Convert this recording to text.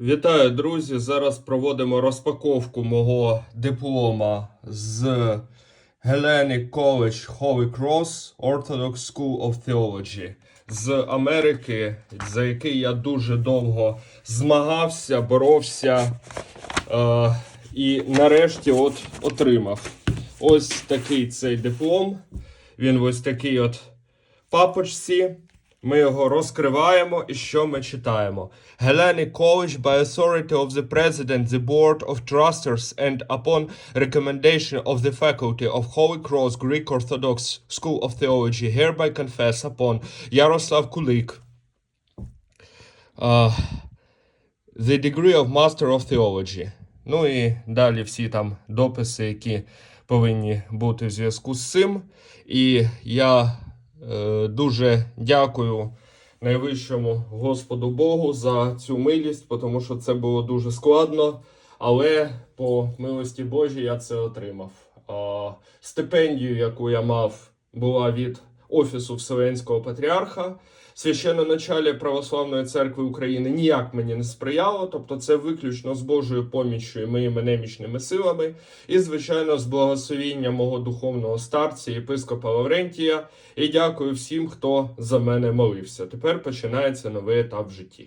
Вітаю, друзі! Зараз проводимо розпаковку мого диплома з Hellenic College Holy Cross Orthodox School of Theology з Америки, за який я дуже довго змагався, боровся е, і нарешті от отримав. Ось такий цей диплом. Він ось такий от папочці. Ми його розкриваємо і що ми читаємо? Hellenic College by authority of the President, the Board of Trusters and upon recommendation of the faculty of Holy Cross Greek Orthodox School of Theology hereby confess upon Yaroslav Kulik uh, the degree of Master of Theology. Ну і далі всі там дописи, які повинні бути в зв'язку з цим. І я е, дуже дякую найвищому Господу Богу за цю милість, тому що це було дуже складно. Але по милості Божій я це отримав. Стипендію, яку я мав, була від Офісу Вселенського Патріарха. Священноначалія Православної церкви України ніяк мені не сприяло, тобто це виключно з Божою поміччю і моїми немічними силами, і, звичайно, з благословіння мого духовного старця, єпископа Лаврентія. І дякую всім, хто за мене молився. Тепер починається новий етап в житті.